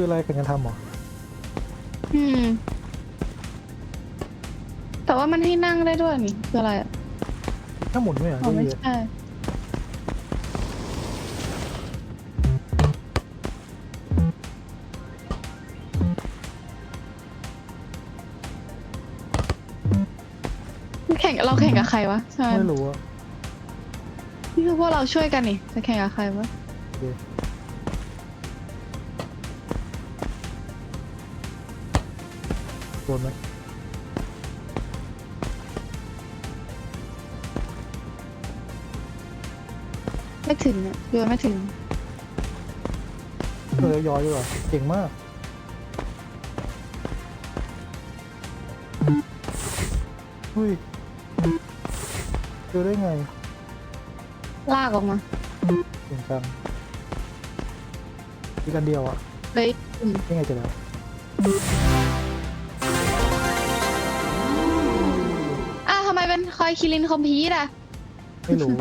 คืออะไรแข่งกันทำเหรออืม แต่ว่ามันให้นั่งได้ด้วยนี่คืออะไรอะถ้าหมุนไม่เหรออ๋อเก้าไม่อี้อะใช่ แข่งเราแข่งกับใครวะใช่ไม่รู้อะนี่คือพวกเราช่วยกันนี่จะแข่งกับใครวะ โอเค โดนไหมไม่ถึงอะโยนไม่ถึง เออย้อยดีกว่าเก่งมากเฮ้ยเจอได้ไงลากออกมาเก่งจังมีกันเดียวอะเฮ้ยอืมยังไงเจะแล้ว เป็นคอยคิรินคอมพีทอะไม่รู้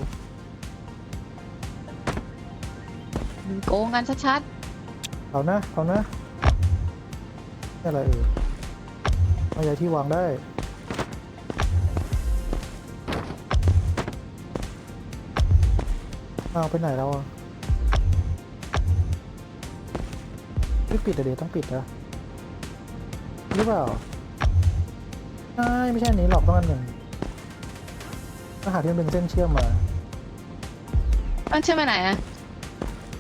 โกงกันชัดเอานะ เอานะนี่อะไรเออเอาใหญ่ที่วางได้ เอาไปไหนแล้วอะไม่ปิดอะเดี๋ยวต้องปิดนะหรือเปล่าใช่ไม่ใช่อันนี้หรอกต้องอันหนึ่ง ต้องหาที่มันเป็นเส้นเชื่อมมาๆมันเชื่อมไปไหนอะ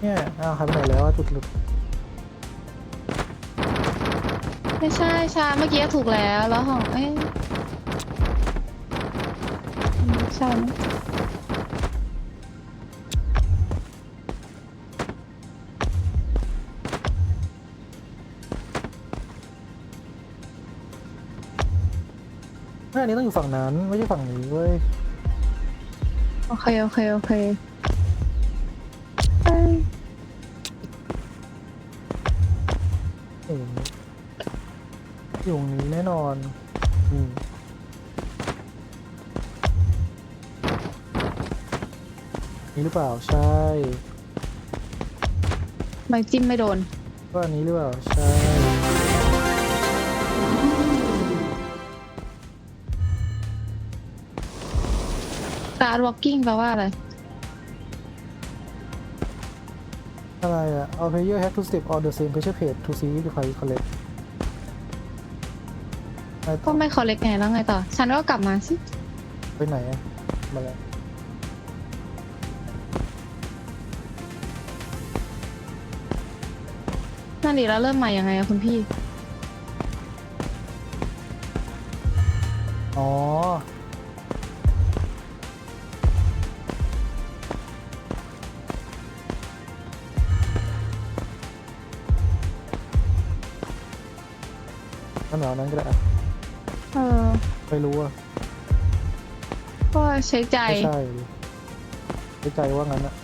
เนี่ยอ้าวหายไปไหนแล้วอะจุดหลุดไม่ใช่ชาเมื่อกี้ถูกแล้วแล้วของเอ๊ะไม่ใช่ไหมไม่อันนี้ต้องอยู่ฝั่งนั้น ไม่ใช่ฝั่งนี้เว้ย โอเค โอเค โอเคเอ้ยเองอยู่ตรงนี้แน่นอน อืมนี่หรือเปล่าใช่ใบจิ้มไม่โดน ก็อันนี้หรือเปล่าใช่ การ walking แปลว่าอะไร อะไรอะ All player have to step on the same pressure plate to see if the file is correct ไปก็ไม่คอเล็กไงแล้วไงต่อ ฉันก็กลับมาสิ ไปไหนอะมาแล้ว นั่นดีแล้วเริ่มใหม่ยังไงอะคุณพี่ อ๋อ นั่นเหรอนั้นก็ได้อะเออ ไม่รู้อะก็ใช้ใจ ไม่ใช่ดิไม่ใจว่างั้นอะ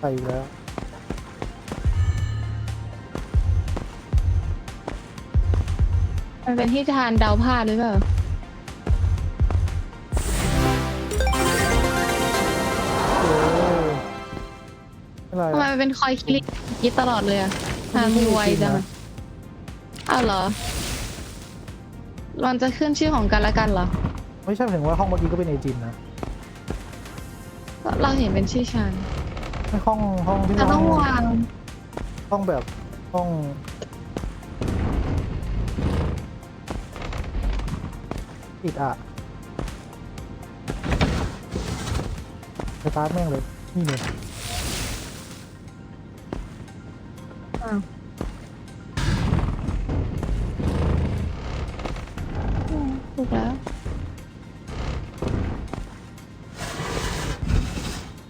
ไปอีกแล้ว มันเป็นที่ทานเดาพลาดหรือเปล่า อะไรทำไมอะมันเป็นคอยคลิกคิดตลอดเลยอะทานมือไวจังอะอ้าวเหรอมันจะขึ้นชื่อของกันและกันเหรอ ไม่ใช่ถึงว่าห้องเมื่อกี้ก็เป็นเอจินนะเราเห็นเป็นชื่อฉันไม่ห้องห้องที่แต่ห้ต้อองงวางห้องแบบห้องปิดอะสตาร์ทแม่งเลยนี่เนี่ย ถูกแล้ว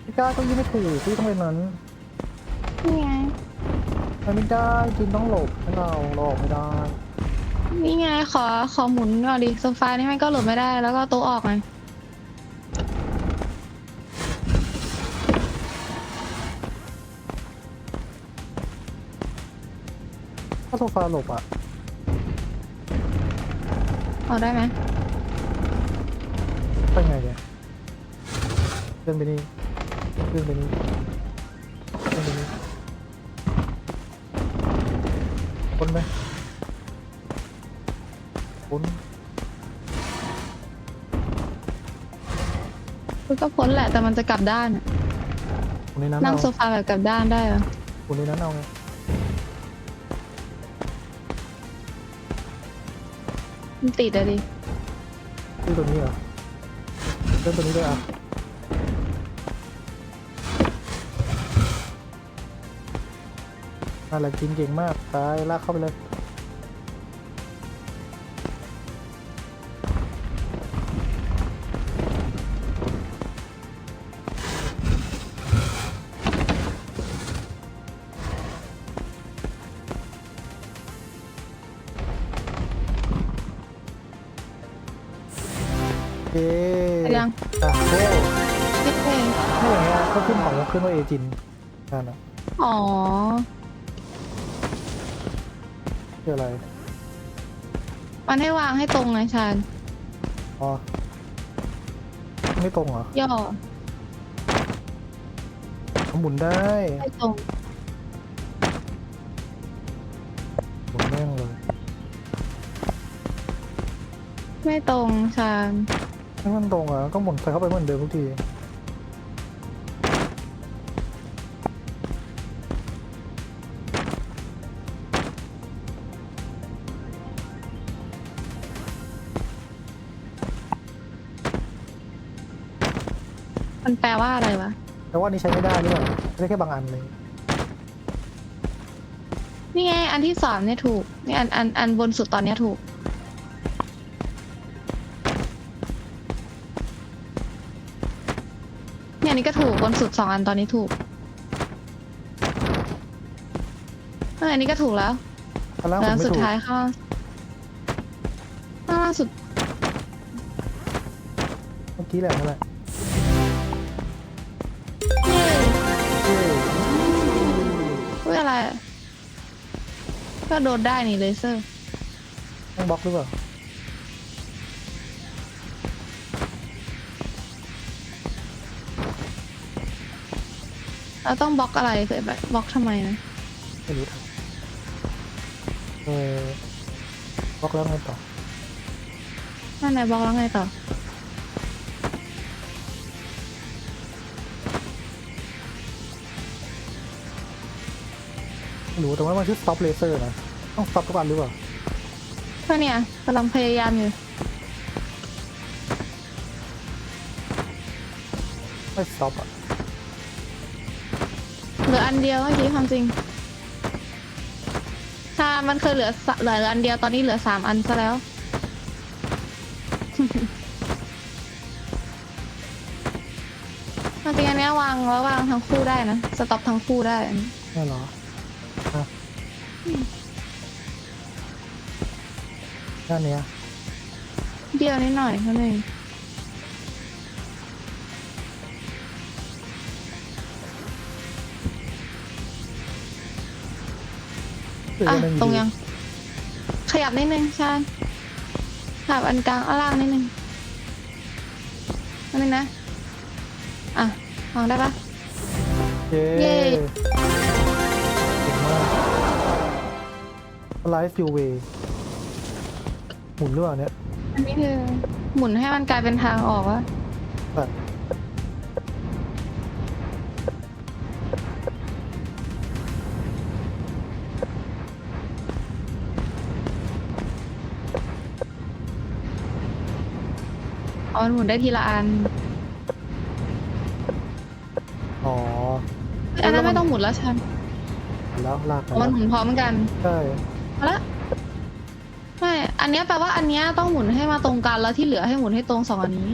พี่ก้าก็ยิ่งไม่ถูกพี่ต้องเป็นนั้นนี่ไง มันไม่ได้จินต้องหลบให้เราหลอกไม่ได้นี่ไงขอขอหมุนก่อนดิโซฟานี่มันก็หลบไม่ได้แล้วก็โต๊ะออกไง โซฟาหลบอะออกได้ไหมไปไงเนี่ยเลื่อนไปนี่เลื่อนไปนี่เลื่อนไปนี่พ้นไหมพ้นมันก็พ้นแหละแต่มันจะกลับด้านอะคนในนั้นนั่งเอาโซฟาแบบกลับด้านได้เหรอ คนในนั้นเอาไง มันติดอะดิขึ้นตัวนี้เหรอขึ้นตัวนี้ด้วยอะอะไรกินเก่งมากตายลากเข้าไปเลย ยังอะโอ้เย้ถ้าอย่างเงี้ยก็ขึ้นของขึ้นว่าเอจินนั่นอะอ๋อ คืออะไรมันให้วางให้ตรงไงชานอ๋อไม่ตรงเหรอย่อหมุนได้ให้ตรง หมุนแม่งเลยไม่ตรงชาน ถ้ามันตรงอะก็หมุนใส่เข้าไปเหมือนเดิมทุกทีมันแปลว่าอะไรวะ แต่ว่าอันนี้ใช้ไม่ได้ด้วยใช้ได้แค่บางอันเลยนี่ไง อันที่สามเนี่ยถูก นี่อันอันอันบนสุดตอนเนี้ยถูก อันนี้ก็ถูกบนสุดสองอันตอนนี้ถูกเอออันนี้ก็ถูกแล้ว อันล่างผแล้มวไม่สุดถูกท้ายข้างข้างล่างสุดเมื่อกี้แหละนั่นแหละเย้เย้อุ้ยอะไรอะก็โดนได้นี่เลเซอร์ต้องบล็อกหรือเปล่า เราต้องบล็อกอะไรเกิดแบบบล็อกทำไมนะไม่รู้ทำเออบล็อกแล้วไงต่อนั่นไหนบล็อกแล้วไงต่อไม่รู้แต่ว่ามันชื่อ stop laser นะต้อง stop ทุกอันหรือเปล่าก็เนี่ยกำลังพยายามอยู่ไม่ stop อะเห ลืออันเดียวเมื่อกี้ความจริงใช่มันเคยเหลือสเหลืออันเดียวตอนนี้เหลือสามอันซะแล้วจริงๆอันเนี้ยวางแล้ววางทั้งคู่ได้นะ สต็อปทั้งคู่ได้อันนี้แน่เหรออะด้านเนี้ย เดียวนิดหน่อยเท่านั้นเอง ออะว่ามันตรงยัง ขยับนิดนึงใช่ขยับอันกลางเอาล่างนิดนึงอันนี้นะ อะวางได้ปะเย้เย้เก่งมาก Life Your Way หมุนหรือเปล่าเนี่ยอันนี้คือหมุนให้มันกลายเป็นทางออกวะแบบ มันหมุนได้ทีละอันอ๋อเฮ้ยอันนั้นไม่ต้องหมุนแล้วชันแล้วลากอ๋อมันหมุนพร้อมกันใช่เอาละไม่ อันเนี้ยแปลว่าอันเนี้ยต้องหมุนให้มาตรงกันแล้วที่เหลือให้หมุนให้ตรงสองอันนี้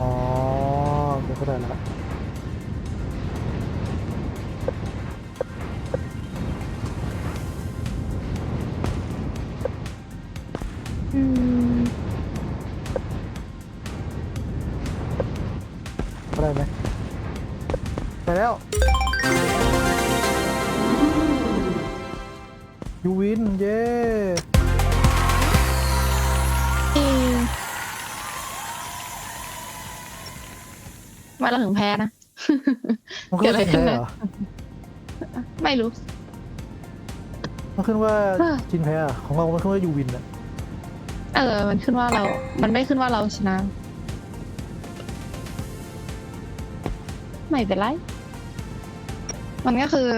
อ๋อโอเคเข้าใจแล้วอืม ได้ไหมไปแล้วยูวิน เย้มาเราถึงแพ้นะ มันเกิดอะไรขึ้นเนี่แพเหไม่รู้ มันขึ้นว่าจินแพ้เของเรามันขึ้นว่ายูวินอะเออ มันขึ้นว่าเรา มันไม่ขึ้นว่าเราชนะ ไม่ไป็นไร มันก็คือ